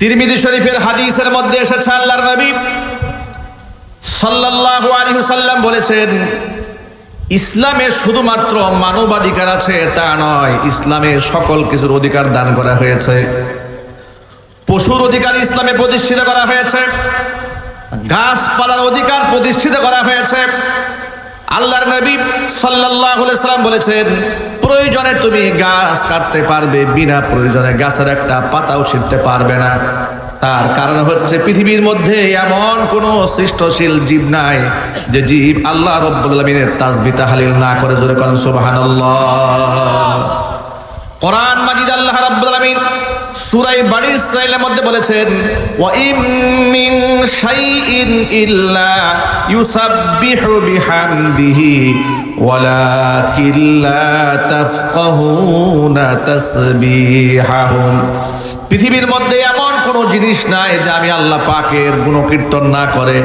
তিরমিজি শরীফের হাদিসের মধ্যে এসেছে আল্লাহর নবী সাল্লাল্লাহু আলাইহি সাল্লাম বলেছেন, ইসলামে শুধুমাত্র মানবাধিকার আছে, তা নয়, ইসলামে সকল কিছুর অধিকার দান করা হয়েছে। পশুর অধিকার ইসলামে প্রতিষ্ঠিত করা হয়েছে। গাছপালার অধিকার প্রতিষ্ঠিত করা হয়েছে। আল্লাহর নবী আলাইহি সাল্লাম বলেছেন প্রয়োজনে তুমি গাছ কাটতে পারবে, বিনা প্রয়োজনে গাছের একটা পাতাও ছিঁড়তে পারবে না। তার কারণ হচ্ছে পৃথিবীর মধ্যে এমন কোন সৃষ্টশীল জীব নাই যে জীব আল্লাহ রব্বুল আলামিনের তাসবিহ তাহলিল না করে। জোরে করেন সুবহানাল্লাহ। কোরআন মাজিদ আল্লাহ রাব্বুল আলামিন সূরা বানি ইসরাঈলের মধ্যে বলেছেন, ওয়া ইম মিন শাইইন ইল্লা ইউসাব্বিহু বিহামদিহি ওয়ালাকিন লা তাফকাহুনা তাসবিহাহুম পৃথিবীর মধ্যে এমন কোনো জিনিস নাই যে আমি আল্লাহ পাকের গুণকীর্তন না করে,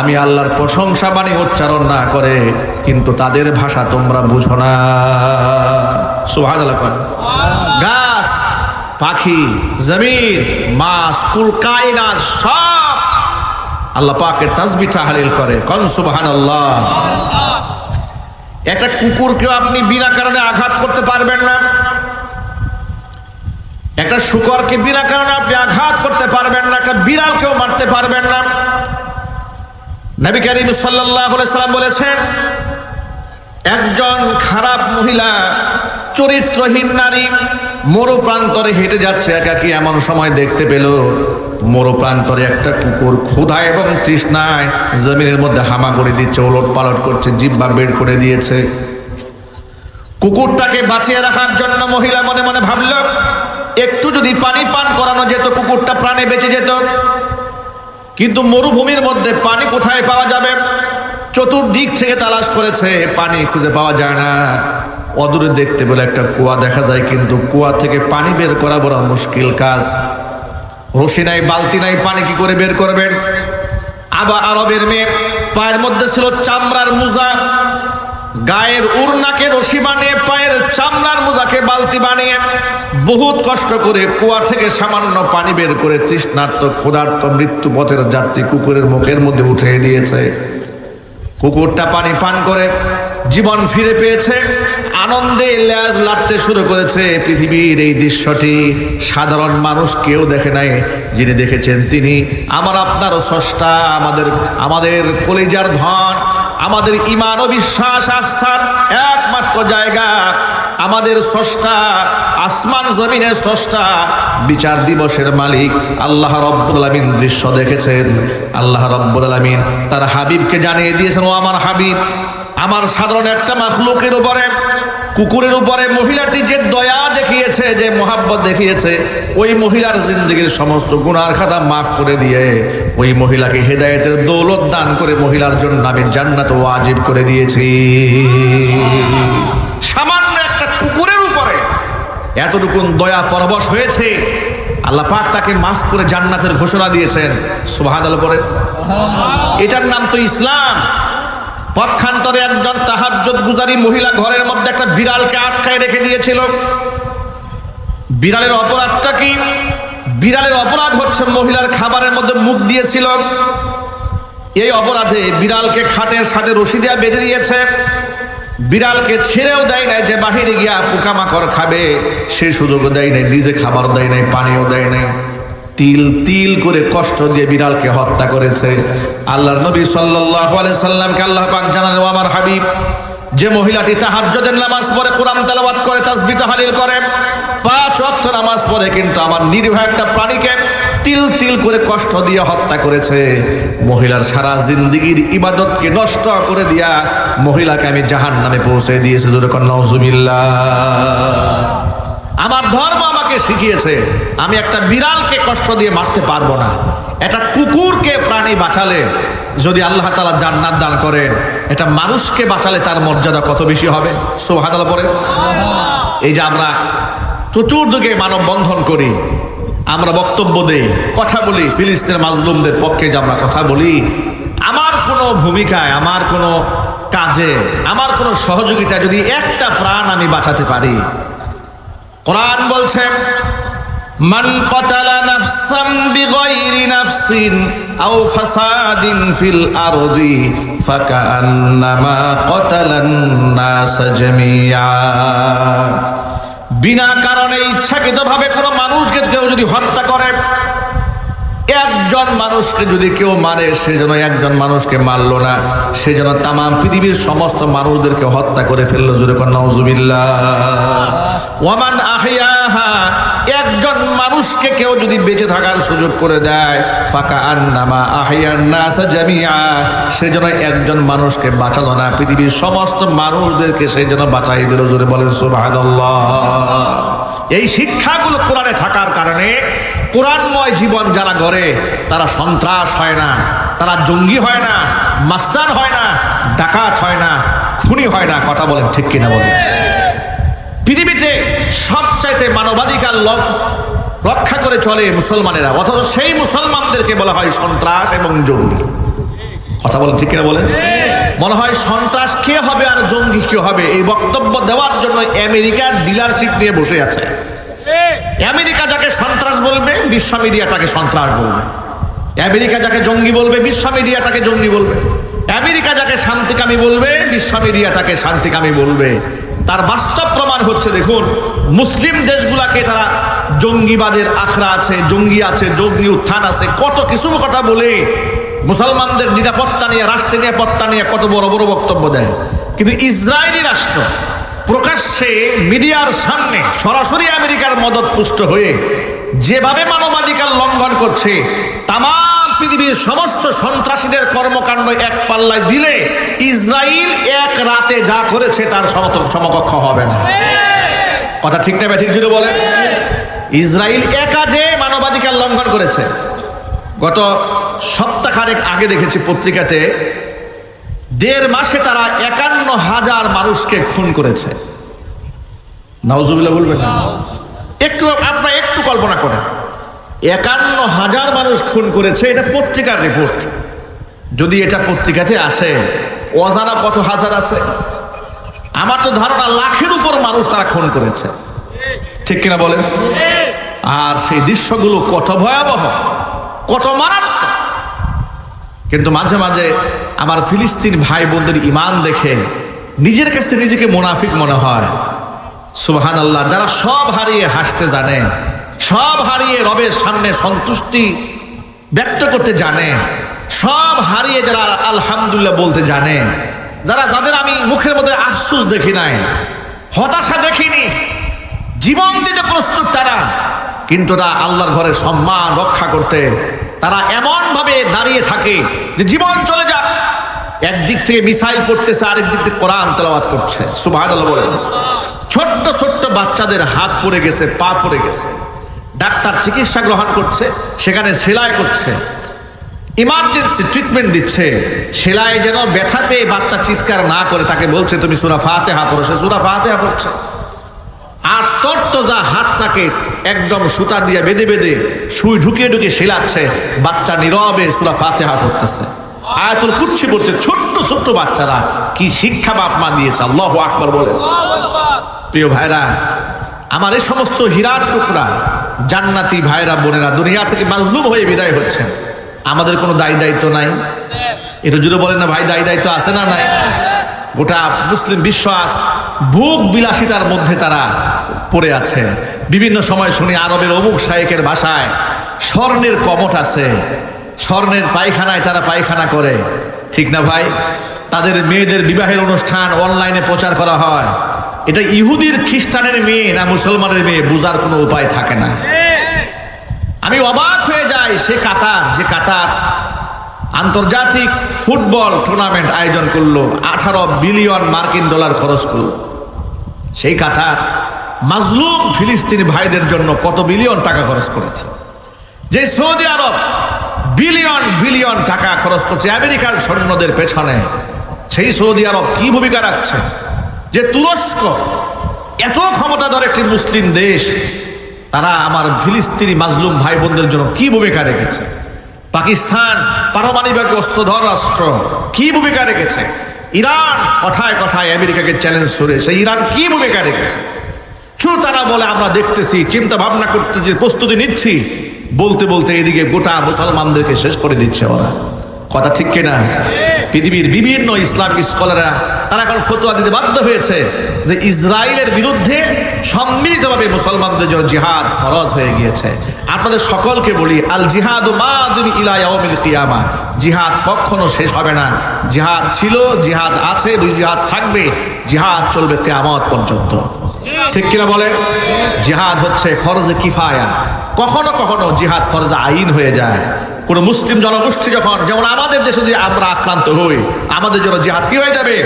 আমি আল্লাহর প্রশংসা বাণী উচ্চারণ না করে, কিন্তু তাদের ভাষা তোমরা বুঝো না। গাছ, পাখি, জমিন, মাছ, কুল, কায়নাত সব আল্লাহ পাকের তাসবিহ তাহলিল করে। কন সুবহানাল্লাহ। একটা কুকুরকেও আপনি বিনা কারণে আঘাত করতে পারবেন না। একটা শুকরকে বিনা কারণে আপনি আঘাত করতে পারবেন না, একটা বিড়ালকেও মারতে পারবেন না। নবী সাল্লাম বলেছেন, একজন খারাপ মহিলা, চরিত্রহীন নারী মরু প্রান্তরে হেঁটে যাচ্ছে, একাকি এমন সময় দেখতে পেল মরু প্রান্তরে একটা কুকুর ক্ষুধা এবং তৃষ্ণায় জমিনের মধ্যে হামাগুড়ি দিচ্ছে, ওলট পালট করছে, জিব্বা বের করে দিয়েছে। কুকুরটাকে বাঁচিয়ে রাখার জন্য মহিলা মনে মনে ভাবল, একটু যদি পানি পান করানো যেত, কুকুরটা প্রাণে বেঁচে যেত। কিন্তু মরুভূমির মধ্যে পানি কোথায় পাওয়া যাবে? চতুর্দিক থেকে তালাশ করেছে, পানি খুঁজে পাওয়া যায় না। অদূরে দেখতে বলে একটা কুয়া দেখা যায়, কিন্তু কুয়া থেকে পানি বের করা বড় মুশকিল কাজ। রশি নাই, বালতি নাই, পানি কি করে বের করবেন? আবার আরবের মেয়ে, পায়ের মধ্যে ছিল চামড়ার মোজা, গায়ের উড়নাকে রশি বানিয়ে, পায়ের চামড়ার মোজাকে বালতি বানিয়ে, বহুত কষ্ট করে কুয়া থেকে সামান্য পানি বের করে তৃষ্ণার্ত, ক্ষুধার্ত মৃত্যু পথের যাত্রী কুকুরের মুখের মধ্যে উঠিয়ে দিয়েছে। কুকুরটা পানি পান করে, জীবন ফিরে পেয়েছে। আনন্দে ল্যাজ লাড়তে শুরু করেছে পৃথিবীর এই দৃশ্যটি। সাধারণ মানুষ কেউ দেখে নাই, যিনি দেখেছেন তিনি। আমার আপনার স্রষ্টা, আমাদের আমাদের কলিজার ধন, আমাদের ইমান ও বিশ্বাস আস্থার একমাত্র জায়গা। আমাদের স্রষ্টা, আসমান জমিনের স্রষ্টা, বিচার দিবসের মালিক আল্লাহ রব্বুল আলামিন দৃশ্য দেখেছেন। আল্লাহ রব্বুল আলামিন তার হাবিবকে জানিয়ে দিয়েছেন, ও আমার হাবিব, আমার সাধারণ একটা মাখলুকের উপরে কুকুরের উপরে মহিলাটি যে দয়া দেখিয়েছে, যে মোহাব্বত দেখিয়েছে, ওই মহিলার জিন্দগির সমস্ত গুনার খাতা মাফ করে দিয়ে ওই মহিলাকে হেদায়েতের দৌলত দান করে মহিলার জন্য আমি জান্নাত ওয়াজিব করে দিয়েছি। সামান্য একটা কুকুরের উপরে এতটুকুন দয়া পরবশ হয়েছে। আল্লাহ পাক তাকে মাফ করে জান্নাতের ঘোষণা দিয়েছেন। সুবাহাদ পরে এটার নাম তো ইসলাম। পক্ষান্তরে একজন তাহাজ্জুদ গুজারি মহিলা ঘরের মধ্যে একটা বিড়ালকে আটকায় রেখে দিয়েছিল। বিড়ালের অপরাধটা কি? বিড়ালের অপরাধ হচ্ছে মহিলার খাবারের মধ্যে মুখ দিয়েছিল। এই অপরাধে বিড়ালকে খাটের সাথে রশি দেওয়া বেঁধে দিয়েছে। বিড়ালকে ছেড়েও দেয় নাই যে বাহিরে গিয়া পোকামাকড় খাবে। সে সুযোগও দেয় নাই, নিজে খাবার দেয় নাই, পানিও দেয় নাই। তিল তিল করে কষ্ট দিয়ে বিড়ালকে হত্যা করেছে। আল্লাহর নবী আলাইহি সাল্লামকে আল্লাহ পাক জানালেন আমার হাবিব, যে মহিলাটি তাহাজ্জুদের নামাজ পড়ে কোরআন তেলাওয়াত করে, তাসবিহ তাহলিল করে, পাঁচ ওয়াক্ত নামাজ পড়ে, কিন্তু আমার নিরীহ একটা প্রাণীকে তিল তিল করে কষ্ট দিয়ে হত্যা করেছে। মহিলার সারা জিন্দগির ইবাদতকে নষ্ট করে দিয়া মহিলাকে আমি জাহান নামে পৌঁছে দিয়েছে। যেরকম নজুবিল্লাহ আমার ধর্ম আমাকে শিখিয়েছে, আমি একটা বিড়ালকে কষ্ট দিয়ে মারতে পারব না। একটা কুকুরকে প্রাণী বাঁচালে যদি আল্লাহ তালা জান্নাত দান করেন, এটা মানুষকে বাঁচালে তার মর্যাদা কত বেশি হবে? সোহাদালা পরে এই যে আমরা চতুর্দিকে মানববন্ধন করি, আমরা বক্তব্য দেই, কথা বলি, ফিলিস্তিনের মাজলুমদের পক্ষে যে আমরা কথা বলি, আমার কোনো ভূমিকায়, আমার কোনো কাজে, আমার কোনো সহযোগিতা যদি একটা প্রাণ আমি বাঁচাতে পারি কোরআন বলছে, মান কতালা নাফসাম বিগয়রি নাফসিন আও ফাসাদিন ফিল আরদি ফাকান্নামা কতালান নাস জামিয়া। বিনা কারণে ইচ্ছাকৃতভাবে কোনো মানুষকে কেউ যদি হত্যা করে, একজন মানুষকে যদি কেউ মারে সে যেন একজন মানুষকে মারলো না, সে যেন তাম পৃথিবীর সমস্ত মানুষদেরকে হত্যা করে ফেলল, জোরে কন্যা ওয়ামান আহিয়াহা, একজন মানুষকে কেউ যদি বেঁচে থাকার সুযোগ করে দেয় ফাঁকা আন্নামা আহিয়ান নাসা জামিয়া, সে যেন একজন মানুষকে বাঁচালো না। পৃথিবীর সমস্ত মানুষদেরকে সে যেন বাঁচাই দিল। জোরে বলেন, সুবহানাল্লাহ। এই শিক্ষাগুলো কোরআনে থাকার কারণে কোরআনময় জীবন যারা গড়ে, তারা সন্ত্রাস হয় না, তারা জঙ্গি হয় না মাস্তান হয় না, ডাকাত হয় না, খুনি হয় না। কথা বলেন ঠিক কিনা বলেন? পৃথিবীতে সবচাইতে মানবাধিকার লক রক্ষা করে চলে মুসলমানেরা, অথচ সেই মুসলমানদেরকে বলা হয় সন্ত্রাস এবং জঙ্গি। কথা বলেন ঠিক কিনা বলেন? মনে হয় সন্ত্রাস কে হবে আর জঙ্গি কে হবে? এই বক্তব্য দেওয়ার জন্য আমেরিকার ডিলারশিপ নিয়ে বসে আছে। আমেরিকা যাকে সন্ত্রাস বলবে, বিশ্ব মিডিয়া তাকে সন্ত্রাস বলবে। আমেরিকা যাকে জঙ্গি বলবে, বিশ্ব মিডিয়া তাকে জঙ্গি বলবে। আমেরিকা যাকে শান্তিকামী বলবে, বিশ্ব মিডিয়া তাকে শান্তিকামী বলবে। তার বাস্তব প্রমাণ হচ্ছে, দেখুন, মুসলিম দেশগুলাকে তারা জঙ্গিবাদের আখড়া আছে, জঙ্গি আছে, জঙ্গি উত্থান আছে, কত কিছু কথা বলে মুসলমানদের নিরাপত্তা নিয়ে, রাষ্ট্রের নিরাপত্তা নিয়ে কত বড় বড় বক্তব্য দেয়। কিন্তু ইসরায়েলি রাষ্ট্র প্রকাশ্যে মিডিয়ার সামনে সরাসরি আমেরিকার মদত পুষ্ট হয়ে যেভাবে মানবাধিকার লঙ্ঘন করছে, তামাম পৃথিবীর সমস্ত সন্ত্রাসীদের কর্মকাণ্ড এক পাল্লায় দিলে ইসরায়েল এক রাতে যা করেছে তার সমকক্ষ হবে না। কথা ঠিক না ঠিক জুড়ে বলে ইসরায়েল একা যে মানবাধিকার লঙ্ঘন করেছে। গত সপ্তাহখানেক আগে দেখেছি পত্রিকাতে, দেড় মাসে তারা একান্ন হাজার মানুষকে খুন করেছে। নওজুবিল্লাহ বলবেন না? একটু আপনার একটু কল্পনা করেন। একান্ন হাজার মানুষ খুন করেছে, এটা পত্রিকার রিপোর্ট। যদি এটা পত্রিকাতে আসে, অজানা কত হাজার আছে? আমার তো ধারণা লাখের উপর মানুষ তারা খুন করেছে। ঠিক কিনা বলেন? আর সেই দৃশ্যগুলো কত ভয়াবহ, কত মারাত্মক। কিন্তু মাঝে মাঝে আমার ফিলিস্তিন ভাই বোনদের ইমান দেখে নিজের কাছে নিজেকে মুনাফিক মনে হয়। সুবহান আল্লাহ যারা সব হারিয়ে হাসতে জানে, সব হারিয়ে রবের সামনে সন্তুষ্টি ব্যক্ত করতে জানে, সব হারিয়ে যারা আলহামদুলিল্লাহ বলতে জানে, যারা যাদের আমি মুখের মধ্যে আফসুস দেখি নাই, হতাশা দেখিনি, জীবন দিতে প্রস্তুত তারা, কিন্তু তা আল্লাহর ঘরে সম্মান রক্ষা করতে তারা এমন ভাবে দাঁড়িয়ে থাকে যে জীবন চলে যাক। একদিক থেকে মিসাইল করতেছে আরেক দিক থেকে কোরআন তেলাওয়াত করছে। সুভাষ বলেন। ছোট্ট ছোট্ট বাচ্চাদের হাত পড়ে গেছে, পা পড়ে গেছে। ডাক্তার চিকিৎসা গ্রহণ করছে, সেখানে সেলাই করছে। ইমার্জেন্সি ট্রিটমেন্ট দিচ্ছে, সেলাই যেন ব্যথা পেয়ে বাচ্চা চিৎকার না করে, তাকে বলছে, তুমি সুরা ফাতেহা পড়ো। সে সুরা ফাতেহা পড়ছে। আর তর্তজা হাতটাকে একদম সুতা দিয়ে বেঁধে বেঁধে সুই ঢুকিয়ে ঢুকিয়ে সেলাচ্ছে, বাচ্চা নীরবে সুরা ফাতেহা পড়তেছে। আয়াতুল কুচ্ছি পড়ছে ছোট্ট ছোট্ট বাচ্চারা কি শিক্ষা বাপ মা দিয়েছে? আল্লাহ আকবর বলেন প্রিয় ভাইরা, আমার এই সমস্ত হীরার টুকরা জান্নাতি ভাইরা, বোনেরা দুনিয়া থেকে মাজলুম হয়ে বিদায় হচ্ছেন। আমাদের কোনো দায়ী দায়িত্ব নাই। এটা জুড়ে বলেন না, ভাই, দায়ী দায়িত্ব আছে না নাই? গোটা মুসলিম বিশ্বাস ভোগ বিলাসিতার মধ্যে তারা পড়ে আছে। বিভিন্ন সময় শুনি আরবের অমুক শায়েকের ভাষায়, স্বর্ণের কমট আছে, স্বর্ণের পায়খানায় তারা পায়খানা করে। ঠিক না ভাই? তাদের মেয়েদের বিবাহের অনুষ্ঠান অনলাইনে প্রচার করা হয়। এটা ইহুদির খ্রিস্টানের মেয়ে না মুসলমানের মেয়ে, বোঝার কোনো উপায় থাকে না। আমি অবাক হয়ে যাই সে কাতার, যে কাতার আন্তর্জাতিক ফুটবল টুর্নামেন্ট আয়োজন করল, আঠারো বিলিয়ন মার্কিন ডলার খরচ করল। সেই কাতার মাজলুম ফিলিস্তিনি ভাইদের জন্য কত বিলিয়ন টাকা খরচ করেছে? যে সৌদি আরব বিলিয়ন বিলিয়ন টাকা খরচ করছে, আমেরিকার সৈন্যদের পেছনে। সেই সৌদি আরব কি ভূমিকা রাখছে? যে তুরস্ক এত ক্ষমতাধর একটি মুসলিম দেশ, তারা আমার ফিলিস্তিনি মাজলুম ভাই বোনদের জন্য কি ভূমিকা রেখেছে? পাকিস্তান পারমাণবিক অস্ত্রধর রাষ্ট্র কি ভূমিকা রেখেছে? ইরান কথায় কথায় আমেরিকাকে চ্যালেঞ্জ করে সেই ইরান কি ভূমিকা রেখেছে? শুধু তারা বলে, আমরা দেখতেছি, চিন্তা ভাবনা করতেছি, প্রস্তুতি নিচ্ছি। বলতে বলতে এদিকে গোটা মুসলমানদেরকে শেষ করে দিচ্ছে ওরা। কথা ঠিক কিনা? পৃথিবীর বিভিন্ন ইসলামিক স্কলাররা, তারা এখন ফতোয়া দিতে বাধ্য হয়েছে যে ইসরায়েলের বিরুদ্ধে সম্মিলিতভাবে মুসলমানদের জন্য জিহাদ ফরজ হয়ে গিয়েছে। আপনাদের সকলকে বলি আল জিহাদ মাজিন ইলা ইয়াউমিল কিয়ামা। জিহাদ কখনো শেষ হবে না। জিহাদ ছিল, জিহাদ আছে জিহাদ থাকবে। জিহাদ চলবে কিয়ামত পর্যন্ত। ঠিক কিনা বলে জিহাদ হচ্ছে ফরজে কিফায়া। কখনো কখনো জিহাদ ফরজে আইন হয়ে যায়। কোন মুসলিম জনগোষ্ঠী যখন, যেমন আমাদের দেশে যদি আমরা আক্রান্ত হই, আমাদের জন্য জিহাদ কি হয়ে যাবে?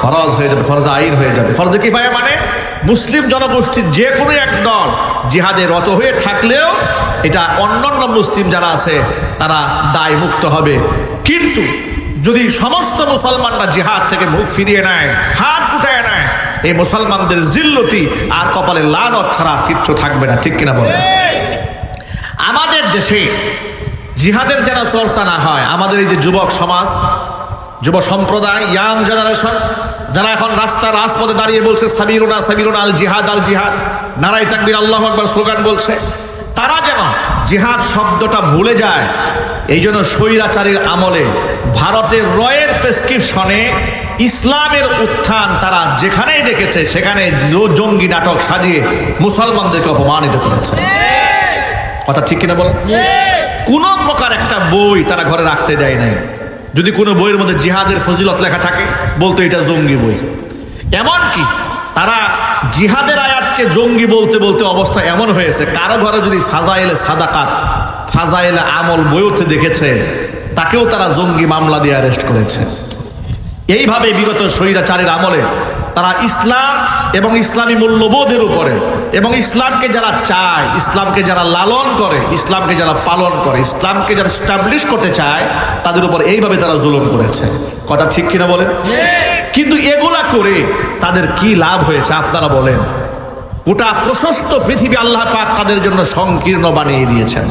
ফরজ হয়ে যাবে, ফরজ আইন হয়ে যাবে। ফরজে কিফায়া মানে? মুসলিম জনগোষ্ঠীর যে কোনো এক দল জিহাদে রত হয়ে থাকলেও এটা অন্যান্য মুসলিম যারা আছে, তারা দায় মুক্ত হবে। কিন্তু যদি সমস্ত মুসলমানরা জিহাদ থেকে মুখ ফিরিয়ে নেয়, হাত গুটায় নেয়, এই মুসলমানদের জিল্লতি আর কপালে লানত ছাড়া কিচ্ছু থাকবে না। ঠিক কিনা বলে আমাদের দেশে জিহাদের যেন চর্চা না হয়, আমাদের এই যে যুবক সমাজ, যুব সম্প্রদায় ইয়াং জেনারেশন যারা এখন রাস্তা রাজপথে দাঁড়িয়ে বলছে, সাবিরুনা সাবিরুনা আল জিহাদ আল জিহাদ নারাই তাকবির, আল্লাহ আকবর স্লোগান বলছে, তারা যেন জিহাদ শব্দটা ভুলে যায়, এই জন্য স্বৈরাচারীর আমলে ভারতের রয়ের প্রেসক্রিপশনে ইসলামের উত্থান তারা যেখানেই দেখেছে, সেখানে জঙ্গি নাটক সাজিয়ে মুসলমানদেরকে অপমানিত করেছে। কথা ঠিক কিনা বল? কোনো প্রকার একটা বই তারা ঘরে রাখতে দেয় নাই। যদি কোনো বইয়ের মধ্যে জিহাদের ফজিলত লেখা থাকে, বলতো এটা জঙ্গি বই। এমন কি তারা জিহাদের আয়াতকে জঙ্গি বলতে বলতে অবস্থা এমন হয়েছে, কারও ঘরে যদি ফাজাইলে সাদাকাত ফাজাইলে আমল বইতে দেখেছে, তাকেও তারা জঙ্গি মামলা দিয়ে অ্যারেস্ট করেছে। এইভাবে বিগত স্বৈরাচারের আমলে তারা ইসলাম এবং ইসলামী মূল্যবোধের উপরে। এবং ইসলামকে যারা চায় ইসলামকে যারা লালন করে ইসলামকে যারা পালন করে ইসলামকে যারা স্টাবলিশ করতে চায় তাদের উপর এইভাবে তারা জুলুম করেছে। কথা ঠিক কিনা বলেন? কিন্তু এগুলা করে তাদের কি লাভ হয়েছে আপনারা বলেন? গোটা প্রশস্ত পৃথিবী আল্লাহ পাক তাদের জন্য সংকীর্ণ বানিয়ে দিয়েছেন।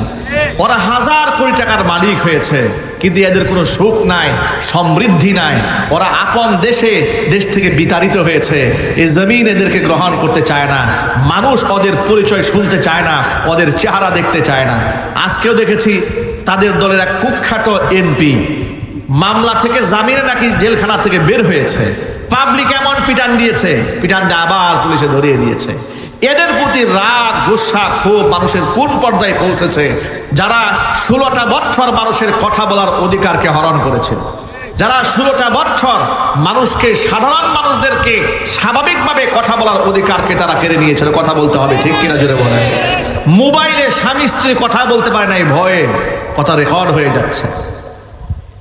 ওরা হাজার কোটি টাকার মালিক হয়েছে, কিন্তু এদের কোনো সুখ নাই, সমৃদ্ধি নাই। ওরা আপন দেশে, দেশ থেকে বিতাড়িত হয়েছে। এ জমিন এদেরকে গ্রহণ করতে চায় না। মানুষ ওদের পরিচয় শুনতে চায় না, ওদের চেহারা দেখতে চায় না। আজকেও দেখেছি তাদের দলের এক কুখ্যাত এমপি। মামলা থেকে জামিনে নাকি জেলখানা থেকে বের হয়েছে। পাবলিক এমন পিটান দিয়েছে, পিটানটা আবার পুলিশে ধরিয়ে দিয়েছে। এদের প্রতি রাগ, গুসা, ক্ষোভ মানুষের কোন পর্যায়ে পৌঁছেছে? যারা ষোলোটা বছর মানুষের কথা বলার অধিকারকে হরণ করেছে। যারা ষোলোটা বছর মানুষকে, সাধারণ মানুষদেরকে স্বাভাবিকভাবে কথা বলার অধিকারকে তারা কেড়ে নিয়েছিল। কথা বলতে হবে, ঠিক কিনা জোরে বলে মোবাইলে স্বামী স্ত্রী কথা বলতে পারে নাই, ভয়ে কথা রেকর্ড হয়ে যাচ্ছে।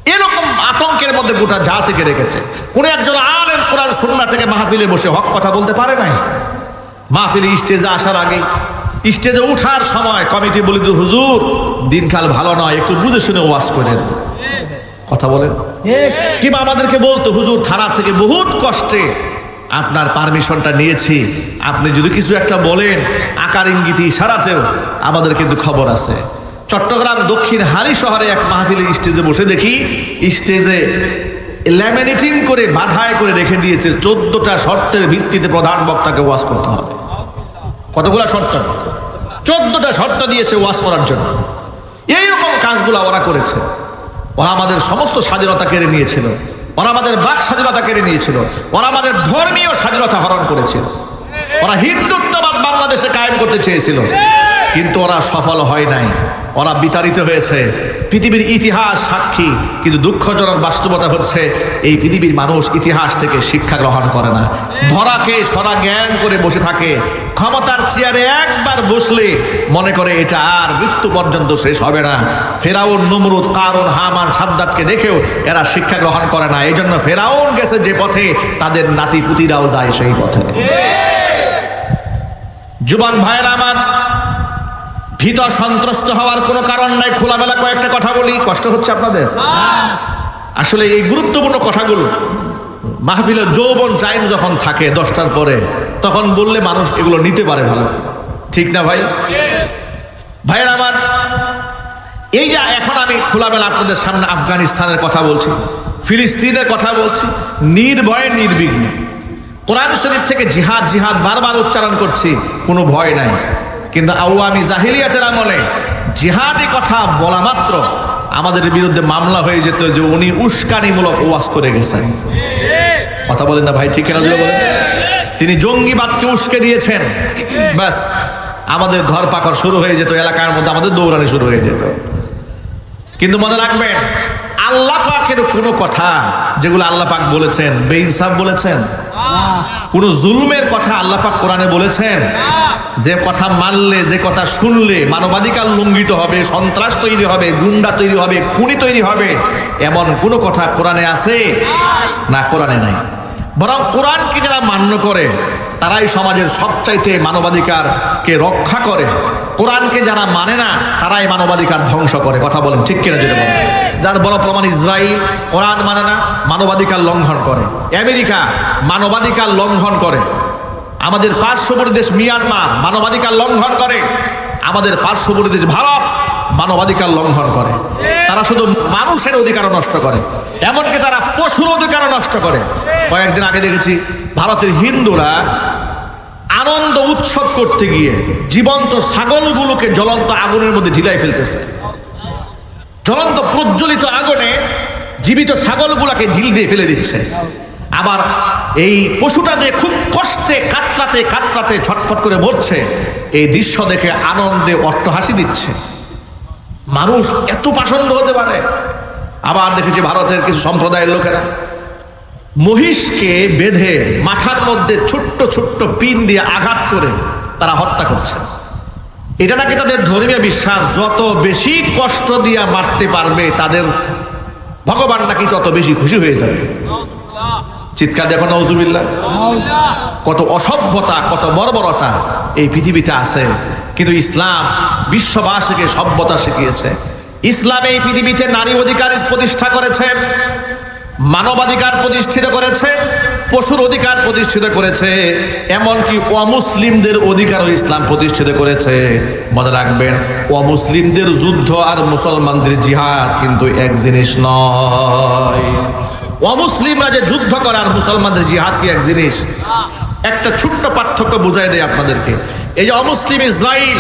এরকম আতঙ্কের মধ্যে গোটা জাতিকে রেখেছে। কোন একজন আলেম কোরআন সুন্না থেকে মাহফিলে বসে হক কথা বলতে পারে নাই। মাহফিলে স্টেজে আসার আগে, স্টেজে উঠার সময় কমিটি বলি তো হুজুর, দিনকাল ভালো নয়, একটু বুঝে শুনে ওয়াজ করেন কথা বলেন। কিংবা আমাদেরকে বলতো, হুজুর, থানার থেকে বহুত কষ্টে আপনার পারমিশনটা নিয়েছি। আপনি যদি কিছু একটা বলেন, আকার ইঙ্গিতি ইশারাতেও আমাদের কিন্তু খবর আছে। চট্টগ্রাম দক্ষিণ হালি শহরে এক মাহফিলের স্টেজে বসে দেখি, স্টেজে ল্যামিনেটিং করে বাধায় করে রেখে দিয়েছে, চোদ্দটা শর্তের ভিত্তিতে প্রধান বক্তাকে ওয়াজ করতে হবে। কতগুলা শর্ত? চোদ্দটা শর্ত দিয়েছে ওয়াজ করার জন্য। এইরকম কাজগুলো ওরা করেছে। ওরা আমাদের সমস্ত স্বাধীনতা কেড়ে নিয়েছিল। ওরা আমাদের বাক স্বাধীনতা কেড়ে নিয়েছিল। ওরা আমাদের ধর্মীয় স্বাধীনতা হরণ করেছিল। ওরা হিন্দুত্ববাদ বাংলাদেশে কায়েম করতে চেয়েছিল। কিন্তু ওরা সফল হয় নাই। ওরা বিতাড়িত হয়েছে। পৃথিবীর ইতিহাস সাক্ষী কিন্তু দুঃখজনক বাস্তবতা হচ্ছে এই পৃথিবীর মানুষ ইতিহাস থেকে শিক্ষা গ্রহণ করে না। ধরাকে সরা জ্ঞান করে বসে থাকে। ক্ষমতার চেয়ারে একবার বসলে মনে করে এটা আর মৃত্যু পর্যন্ত শেষ হবে না। ফেরাউন নমরুদ কারণ হামান সাদ্দাতকে দেখেও এরা শিক্ষা গ্রহণ করে না। এই জন্য ফেরাউন গেছে যে পথে তাদের নাতি পুতিরাও যায় সেই পথে। যুবন ভাইয়ের আমার ভীত সন্ত্রস্ত হওয়ার কোনো কারণ নাই। খোলামেলা কয়েকটা কথা বলি, কষ্ট হচ্ছে আপনাদের? আসলে এই গুরুত্বপূর্ণ কথাগুলো মাহফিলের যৌবন টাইম যখন থাকে দশটার পরে, তখন বললে মানুষ এগুলো নিতে পারে ভালো ঠিক না ভাই? ভাইয়ের আমার, এই যে এখন আমি খোলামেলা আপনাদের সামনে আফগানিস্তানের কথা বলছি, ফিলিস্তিনের কথা বলছি, নির্ভয়ে নির্বিঘ্নে। কোরআন শরীফ থেকে জিহাদ জিহাদ বারবার উচ্চারণ করছি, কোনো ভয় নাই। কিন্তু আওয়ামী জাহিলিয়াতের আমলে জিহাদি কথা বলা মাত্র আমাদের বিরুদ্ধে মামলা হয়ে যেত যে উনি উস্কানিমূলক ওয়াজ করে গেছেন। কথা বলেন না ভাই, ঠিক কেনা বলেন? তিনি জঙ্গিবাদকে উস্কে দিয়েছেন। ব্যাস, আমাদের ঘর পাকর শুরু হয়ে যেত, এলাকার মধ্যে আমাদের দৌড়ানি শুরু হয়ে যেত। কিন্তু মনে রাখবেন, আল্লাহ পাকের কোনো কথা যেগুলো আল্লাহ পাক বলেছেন, বেইনসাফ বলেছেন, কোন জুলুমের কথা আল্লাহ পাক কোরআনে বলেছেন যে কথা মানলে, যে কথা শুনলে মানবাধিকার লঙ্ঘিত হবে, সন্ত্রাস তৈরি হবে, গুন্ডা তৈরি হবে, খুনি তৈরি হবে, এমন কোনো কথা কোরআনে আছে? না, কোরআনে নাই। বরং কোরআনকে যারা মান্য করে, তারাই সমাজের সবচাইতে মানবাধিকারকে রক্ষা করে। কোরআনকে যারা মানে না, তারাই মানবাধিকার ধ্বংস করে। কথা বলেন, ঠিক কিনা যেটা বলেন? যার বড় প্রমাণ ইসরায়েল কোরআন মানে না, মানবাধিকার লঙ্ঘন করে। আমেরিকা, মানবাধিকার লঙ্ঘন করে। আমাদের পার্শ্ববর্তী দেশ মিয়ানমার মানবাধিকার লঙ্ঘন করে। আমাদের পার্শ্ববর্তী দেশ ভারত মানবাধিকার লঙ্ঘন করে। তারা শুধু মানুষের অধিকারও নষ্ট করে, এমনকি তারা পশুর অধিকারও নষ্ট করে। কয়েকদিন আগে দেখেছি, ভারতের হিন্দুরা আনন্দ উৎসব করতে গিয়ে জীবন্ত ছাগলগুলোকে জ্বলন্ত আগুনের মধ্যে ঢিলাই ফেলতেছে। জ্বলন্ত প্রজ্বলিত আগুনে জীবিত ছাগলগুলাকে ঢিল দিয়ে ফেলে দিচ্ছে। আবার এই পশুটা যে খুব কষ্টে কাতরাতে কাতরাতে ছটফট করে মরছে, এই দৃশ্য দেখে আনন্দে অট্টহাসি দিচ্ছে। মানুষ এত পাষণ্ড হতে পারে, আবার দেখেছি ভারতের কিছু সম্প্রদায়ের লোকেরা। মহিষকে বেঁধে মাথার মধ্যে ছোট্ট ছোট্ট পিন দিয়ে আঘাত করে তারা হত্যা করছে। এটা নাকি তাদের ধর্মীয় বিশ্বাস? যত বেশি কষ্ট দিয়া মারতে পারবে, তাদের ভগবান নাকি তত বেশি খুশি হয়ে যাবে। চিৎকার দেখো নজুবিল্লা কত অসভ্যতা, কত বর্বরতা এই পৃথিবীতে আছে। কিন্তু ইসলাম বিশ্ববাসীকে সভ্যতা শিখিয়েছে। ইসলাম এই পৃথিবীতে নারী অধিকার প্রতিষ্ঠা করেছে, মানবাধিকার প্রতিষ্ঠিত করেছে, পশুর অধিকার প্রতিষ্ঠিত করেছে, এমনকি অমুসলিমদের অধিকারও ইসলাম প্রতিষ্ঠিত করেছে। মনে রাখবেন, অমুসলিমদের যুদ্ধ আর মুসলমানদের জিহাদ কিন্তু এক জিনিস নয়। অমুসলিমরা যে যুদ্ধ করে আর মুসলমানদের জিহাদ কি এক জিনিস? একটা ছোট্ট পার্থক্য বুঝাই দেয় আপনাদেরকে। এই যে অমুসলিম ইসরায়েল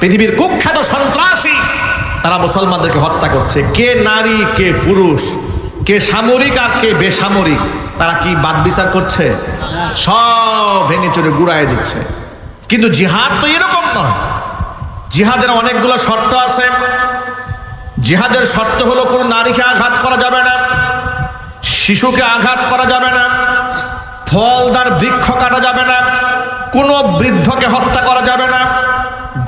পৃথিবীর কুখ্যাত সন্ত্রাসী, তারা মুসলমানদেরকে হত্যা করছে। কে নারী, কে পুরুষ, কে সামরিক আর কে বেসামরিক, তারা কি বাদ বিচার করছে? সব ভেঙে চড়ে গুড়ায় দিচ্ছে। কিন্তু জিহাদ তো এরকম নয়। জিহাদের অনেকগুলো শর্ত আছে। জিহাদের শর্ত হলো কোনো নারীকে আঘাত করা যাবে না। শিশুকে আঘাত করা যাবে না, ফলদার বৃক্ষ কাটা যাবে না, কোনো বৃদ্ধকে হত্যা করা যাবে না,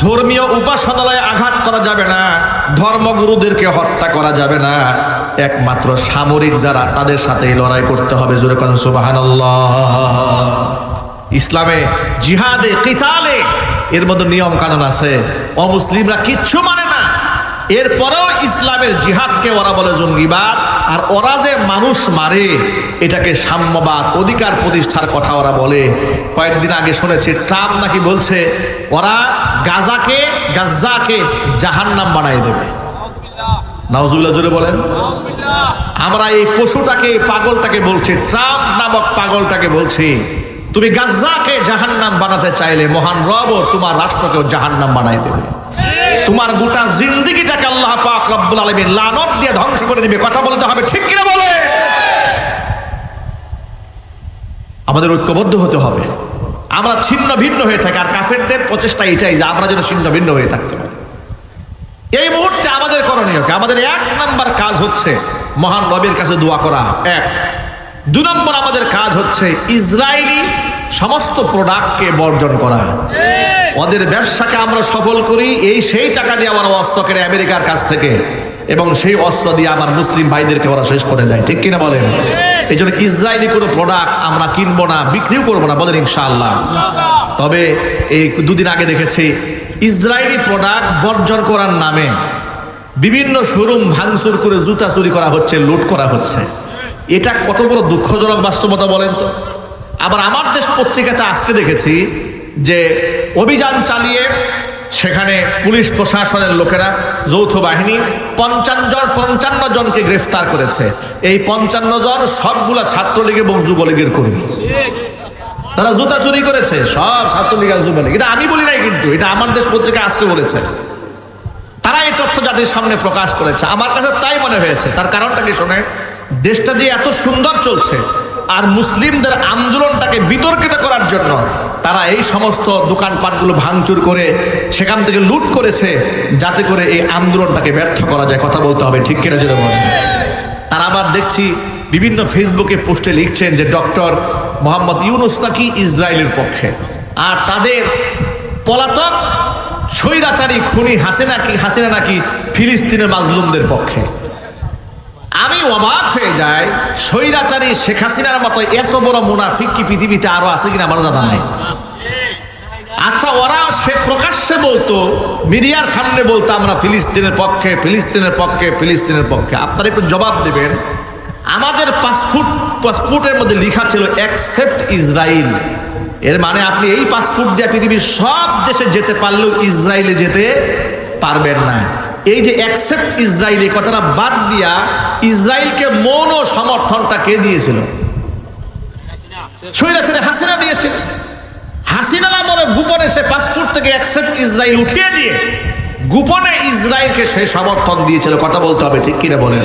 ধর্মীয় উপাসনালয়ে আঘাত করা যাবে না, ধর্মগুরুদেরকে হত্যা করা যাবে না। একমাত্র সামরিক যারা, তাদের সাথেই লড়াই করতে হবে, জোরে কথা ইসলামে জিহাদে কিতালে, এর মধ্যে নিয়ম কানুন আছে, অমুসলিমরা কিচ্ছু মানে এরপরেও ইসলামের জিহাদকে ওরা বলে জঙ্গিবাদ, আর ওরা যে মানুষ মারে, এটাকে সাম্যবাদ অধিকার প্রতিষ্ঠার কথা ওরা বলে। কয়েকদিন আগে শুনেছি, ট্রাম্প নাকি বলছে, ওরা গাজাকে, গাজ্জাকে জাহান্নাম বানাই দেবে। নাওজুল্লাহ জোরে বলেন। আমরা এই পশুটাকে পাগলটাকে বলছি, ট্রাম্প নামক পাগলটাকে বলছি, তুমি গাজ্জাকে জাহান্নাম বানাতে চাইলে মহান রব তোমার রাষ্ট্রকেও জাহান্নাম বানাই দেবে। তোমার গোটা জিন্দিগিটাকে আল্লাহ পাক রব্বুল আলমীর লানত দিয়ে ধ্বংস করে দিবে। কথা বলতে হবে ঠিক কিনা বলে? আমাদের ঐক্যবদ্ধ হতে হবে। আমরা ছিন্ন ভিন্ন হয়ে থাকি, আর কাফেরদের প্রচেষ্টা এটাই যে আমরা যেন ছিন্ন ভিন্ন হয়ে থাকতে পারি। এই মুহূর্তে আমাদের করণীয় আমাদের এক নাম্বার কাজ হচ্ছে মহান রবের কাছে দোয়া করা। এক। দু নম্বর আমাদের কাজ হচ্ছে ইসরায়েলি সমস্ত প্রোডাক্টকে বর্জন করা। ওদের ব্যবসাকে আমরা সফল করি, এই সেই টাকা দিয়ে আমরা অস্ত্র কেনে আমেরিকার কাছ থেকে। এবং সেই অস্ত্র দিয়ে আমার মুসলিম ভাইদেরকে ওরা শেষ করে দেয়। ঠিক কিনা বলেন? এই জন্য ইসরায়েলি কোনো প্রোডাক্ট আমরা কিনবো না, বিক্রিও করব না, বলেন ইনশাআল্লাহ। তবে এই দুদিন আগে দেখেছি, ইসরায়েলি প্রোডাক্ট বর্জন করার নামে বিভিন্ন শোরুম ভাঙচুর করে জুতা চুরি করা হচ্ছে, লুট করা হচ্ছে। এটা কত বড় দুঃখজনক বাস্তবতা বলেন তো? আবার আমার দেশ পত্রিকাতে আজকে দেখেছি যে অভিযান চালিয়ে সেখানে পুলিশ প্রশাসনের লোকেরা যৌথ বাহিনী পঞ্চান্ন জন পঞ্চান্ন জনকে গ্রেফতার করেছে। এই পঞ্চান্ন জন সবগুলা ছাত্রলীগ এবং যুবলীগের কর্মী। তারা জুতা চুরি করেছে, সব ছাত্রলীগ আর যুবলীগ। এটা আমি বলি নাই কিন্তু, এটা আমার দেশ পত্রিকা আজকে বলেছে। তারা এই তথ্য জাতির সামনে প্রকাশ করেছে। আমার কাছে তাই মনে হয়েছে, তার কারণটা কি শোনে? দেশটা যে এত সুন্দর চলছে আর মুসলিমদের আন্দোলনটাকে বিতর্কিত করার জন্য তারা এই সমস্ত দোকানপাটগুলো ভাঙচুর করে সেখান থেকে লুট করেছে যাতে করে এই আন্দোলনটাকে ব্যর্থ করা যায়। কথা বলতে হবে, ঠিক কিনা জোরে তারা আবার দেখছি বিভিন্ন ফেসবুকে পোস্টে লিখছেন যে ডক্টর মোহাম্মদ ইউনুস নাকি ইসরায়েলের পক্ষে। আর তাদের পলাতক স্বৈরাচারী খুনি হাসিনা কি হাসিনা নাকি ফিলিস্তিনের মাজলুমদের পক্ষে। আমি অবাক হয়ে যাই, স্বৈরাচারী শেখ হাসিনার মতো এত বড় মুনাফিক কি পৃথিবীতে আরও আছে কিনা আমার জানা নাই। আচ্ছা ওরা সে প্রকাশ্যে বলতো, মিডিয়ার সামনে বলতো, আমরা ফিলিস্তিনের পক্ষে ফিলিস্তিনের পক্ষে ফিলিস্তিনের পক্ষে। আপনারা একটু জবাব দেবেন। আমাদের পাসপোর্ট, পাসপোর্টের মধ্যে লেখা ছিল অ্যাকসেপ্ট ইসরায়েল এর মানে আপনি এই পাসপোর্ট দিয়ে পৃথিবীর সব দেশে যেতে পারলেও ইসরায়েলে যেতে পারবেন না। এই যে অ্যাকসেপ্ট ইসরায়েল এই কথাটা বাদ দিয়া ইসরায়েলকে মৌন সমর্থনটা কে দিয়েছিল? হাসিনা দিয়েছিল। হাসিনা নামে গোপনে সে পাসপোর্ট থেকে অ্যাকসেপ্ট ইসরায়েল উঠিয়ে দিয়ে গোপনে ইসরায়েলকে সে সমর্থন দিয়েছিল। কথা বলতে হবে, ঠিক কিনা বলেন?